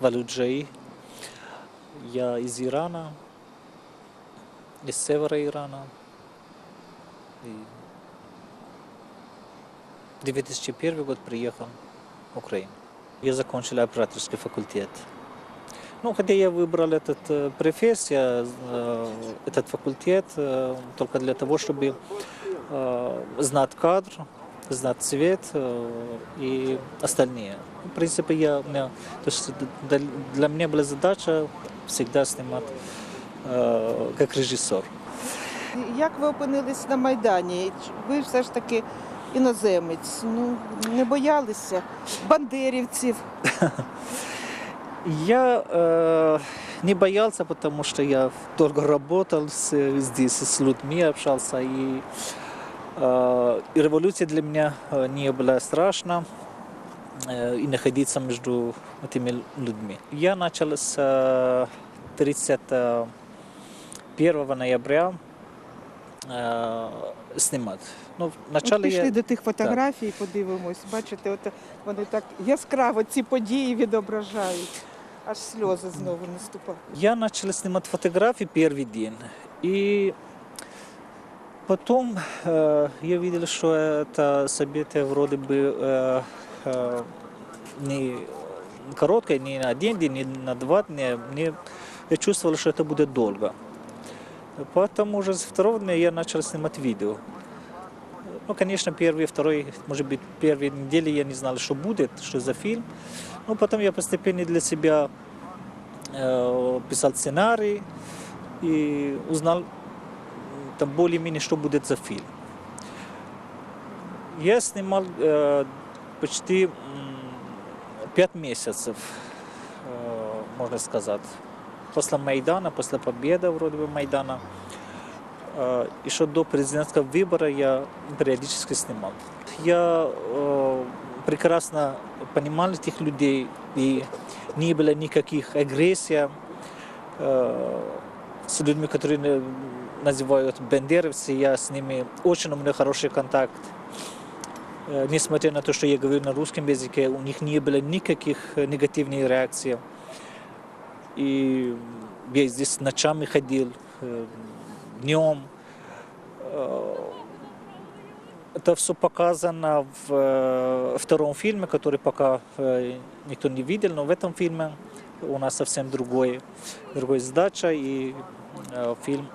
Валюджаи. Я из Ирана, из севера Ирана. И 2001 год приехал в Украину. Я закончил операторский факультет. Ну, хотя я выбрал этот э, профессия, э, этот факультет э, только для того, чтобы э, знать кадр, знать цвет э, и остальные. В принципе, я, у меня, то есть для, для меня была задача всегда снимать э, как режиссер. Як ви опинились на Майдані? Ви все ж таки іноземець. Ну, не боялися бандерівців. Я э, не боялся, потому что я долго работал с, здесь с людьми, общался, и, э, и революция для меня э, не была страшна, э, и находиться между этими людьми. Я начал с э, 31 ноября э, снимать. Ну, От вначале пішли я... до тих фотографій, подивимось. Бачите, от вони так яскраво ці події відображають. Аж сльози знову наступають. Я начал снимать фотографии первый день. И потом э, я видел, что это событие вроде бы э, э, не короткое, не на один день, не на два дня. Мне, я чувствовал, что это будет долго. Поэтому уже с второго дня я начал снимать видео. Ну, конечно, первый, второй, может быть, первые недели я не знал, что будет, что за фильм. Но потом я постепенно для себя э, писал сценарий и узнал м, там более-менее, что будет за фильм. Я снимал э, почти м, пять месяцев, э, можно сказать, после Майдана, после победы вроде бы Майдана. Э, Еще до президентского выбора я периодически снимал. Я э, прекрасно понимал этих людей, и не было никаких агрессий э, с людьми, которые э, называют бендеровцы. Я с ними очень у меня хороший контакт. Э, Несмотря на то, что я говорю на русском языке, у них не было никаких негативных реакций. И я здесь ночами ходил, э, днем. Э, Это все показано в втором фильме, который пока никто не видел, но в этом фильме у нас совсем другой, другая задача, и фильм,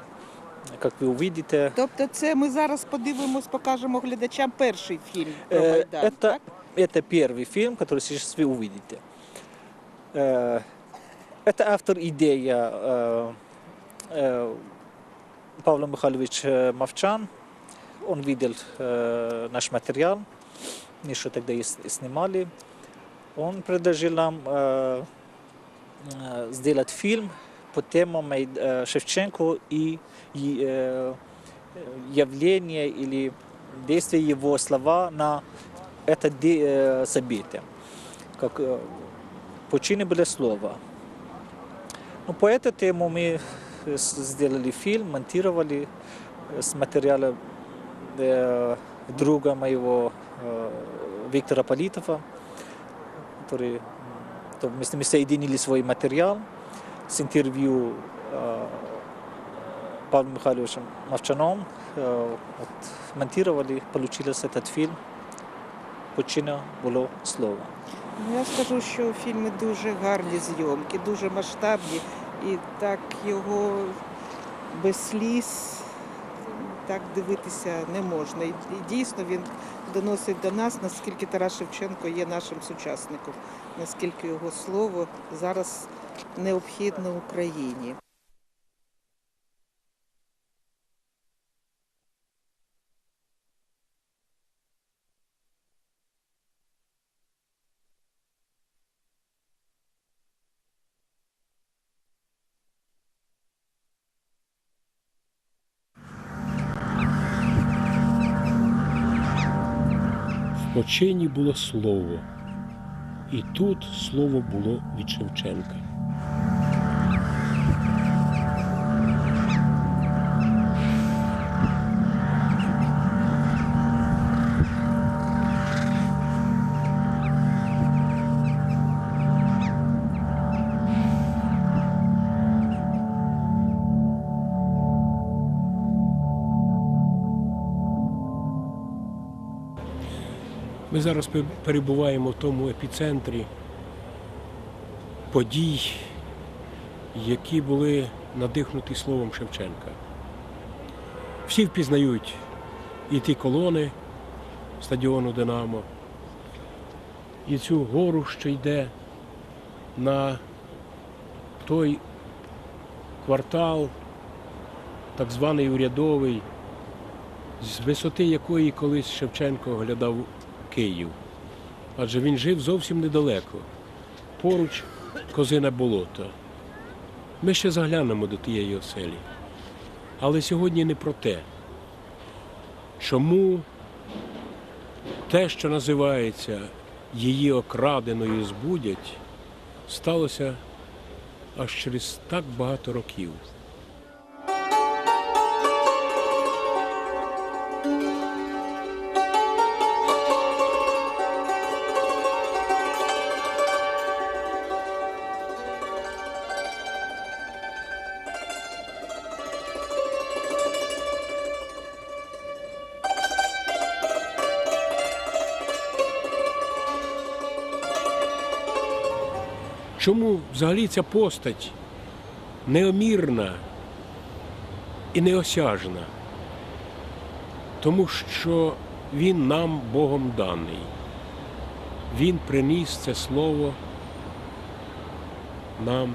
как вы увидите, Тобто, це ми зараз подивимось, покажемо глядачам перший фільм про Э, Майдан. это, так? это первый фильм, который сейчас вы увидите. Э, Это автор идея э, э, Павел Михайлович э, Мовчан. Он видел э, наш материал, мы что тогда и с- снимали. Он предложил нам э, э, сделать фильм по теме Май- э, Шевченко и, и, э, явление или действие его слова на это де- э, событие. Как э, почины были слова. Ну, по этой тему мы э, с- сделали фильм, монтировали э, с материала э, друга моего э, Виктора Политова, который м, то мы с ними соединили свой материал с интервью э, Павлом Михайловичем Мовчаном. Э, вот, монтировали, получился этот фильм. Почина було слово. Ну, я скажу, що у фільмі дуже гарні зйомки, дуже масштабні, і так його без сліз так дивитися не можна. І, і дійсно він доносить до нас, наскільки Тарас Шевченко є нашим сучасником, наскільки його слово зараз необхідно Україні. В почині було слово, і тут слово було від Шевченка. Ми зараз перебуваємо в тому епіцентрі подій, які були надихнуті словом Шевченка. Всі впізнають і ті колони стадіону Динамо, і цю гору, що йде на той квартал, так званий урядовий, з висоти якої колись Шевченко оглядав Київ. Адже він жив зовсім недалеко, поруч козине болото. Ми ще заглянемо до тієї оселі. Але сьогодні не про те, чому те, що називається її окраденою збудять, сталося аж через так багато років. Чому взагалі ця постать неомірна і неосяжна? Тому що він нам Богом даний. Він приніс це слово нам